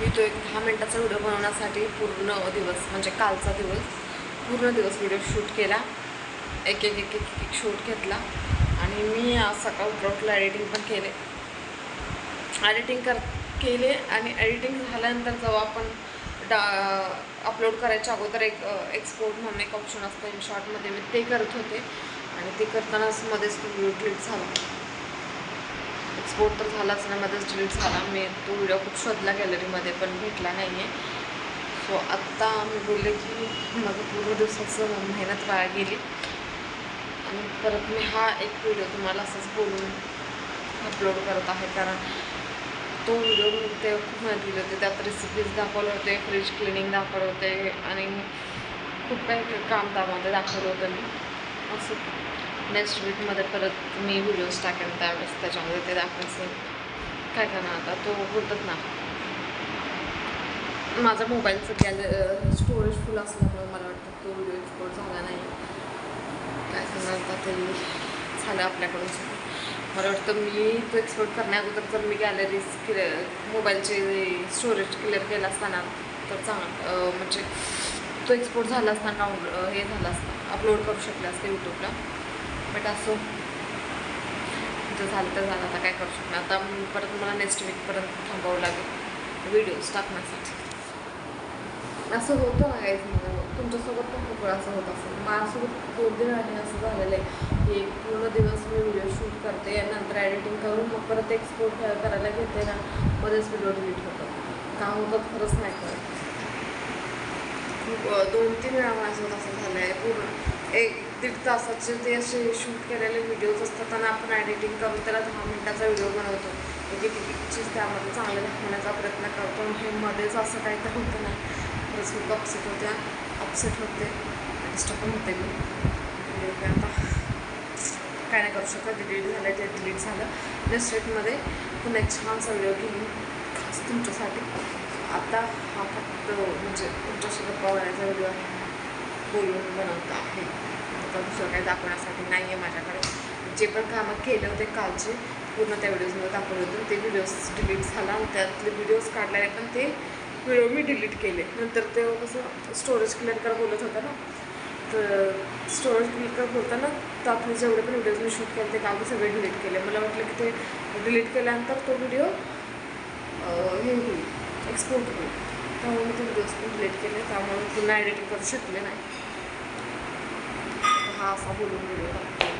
मी तो एक दहा मिनटाचा व्हिडिओ बनवण्यासाठी पूर्ण दिवस म्हणजे कालचा दिवस पूर्ण दिवस व्हिडिओ शूट केला. एक एक एक एक एक शूट घेतला. आणि मी आज सकाळ उठलं एडिटिंग पण केले. एडिटिंग कर केले आणि एडिटिंग झाल्यानंतर जेव्हा आपण डा अपलोड करायच्या अगोदर एक एक्सपोर्ट म्हणून एक ऑप्शन असतं इन शॉर्टमध्ये मी ते करत होते. आणि ते करतानाच मध्येच व्हिडिओ क्लिक झाला. एक्सपोर्ट तर झालाच नाही माझा डिलीट झाला. मी तो व्हिडिओ खूप शोधला गॅलरीमध्ये पण भेटला नाही आहे सो आत्ता मी बोलले की माझं पूर्ण दिवसाचं मेहनत वाया गेली. आणि परत मी हा एक व्हिडिओ तुम्हाला असंच बोलून अपलोड करत आहे. कारण तो व्हिडिओ मी ते खूप मेहनत केली होती. त्यात रेसिपीज दाखवले होते फ्रीज क्लिनिंग दाखवले होते आणि खूप काही काही काम त्यामध्ये दाखवलं होतं मी. असं नेक्स्ट वीकमध्ये परत मी व्हिडिओज टाकेन त्यावेळेस त्याच्यामध्ये ते दाखवायचं काय करणार आता? तो बोलतात ना. माझा मोबाईलचं गॅल स्टोरेज फुल असल्यामुळे मला वाटतं तो व्हिडिओ एक्सपोर्ट झाला नाही. काय करणार आता ते झालं आपल्याकडून मला वाटतं मी तो एक्सपोर्ट करण्या अगोदर जर मी गॅलरीज क्लिअर मोबाईलचे स्टोरेज क्लिअर केलं असताना तर चांगलं म्हणजे तो एक्सपोर्ट झाला असता डाऊन हे झालं असतं. अपलोड करू शकले असते यूट्यूबला बट असो. जर झालं तर झालं आता काय करू शकणार? आता परत मला नेक्स्ट वीकपर्यंत थांबावं लागेल. व्हिडिओज टाकण्यासाठी. असं होतं ना काहीच म्हणजे तुमच्यासोबत पण खूप वेळा असं होत असेल. माझ्यासोबत दोन दिन आणि असं झालेलं आहे की पूर्ण दिवस मी व्हिडिओ शूट करते आणि नंतर एडिटिंग करून मग परत एक्सपोर्ट करायला घेते ना मध्येच व्हिडिओ डिलीट होतं का होतं खरंच नाही कळत. दोन तीन वेळा माझ्यासोबत असं झालं आहे पूर्ण एक दीड तासाचे ते असे शूट केलेले व्हिडिओज असतात आणि आपण एडिटिंग करून त्याला दहा मिनटाचा व्हिडिओ बनवतो. एक एक पिक्चर्स चीज त्यामध्ये चांगलं दाखवण्याचा प्रयत्न करतो. हे मध्येच असं काही तर होतं नाही खरंच खूप अपसेट होत्या अपसेट होते. डिस्टर्ब पण होते म्हणजे मी. आता काय नाही करू शकत. डिलीट झालं ते डिलीट झालं. नेक्स्ट वीकमध्ये पुन्हा एक छानसा व्हिडिओ घेईन खास तुमच्यासाठी. आता हा फक्त म्हणजे तुमच्याशी गप्पा व्हिडिओ बोलून बनवता आहे. आता दुसरं काही दाखवण्यासाठी नाही आहे माझ्याकडे. जे पण कामं केले होते कालचे पूर्ण त्या व्हिडिओजमध्ये दाखवले होते. ते व्हिडिओज डिलीट झाला त्यातले व्हिडिओज काढलेले पण ते व्हिडिओ मी डिलीट केले. नंतर ते कसं स्टोरेज क्लिअर कर बोलत होता ना. तर स्टोरेज क्लिअर कर बोलताना त्यातले जेवढे पण व्हिडिओज मी शूट केले ते काल सगळे डिलीट केले. मला वाटलं की ते डिलीट केल्यानंतर तो व्हिडिओ हे होईल. एक्सपोर्ट होईल त्यामुळे मी ते व्हिडिओज पण डिलीट केले त्यामुळे पुन्हा एडिटिंग करू शकले नाही. हा असा बोलून व्हिडिओ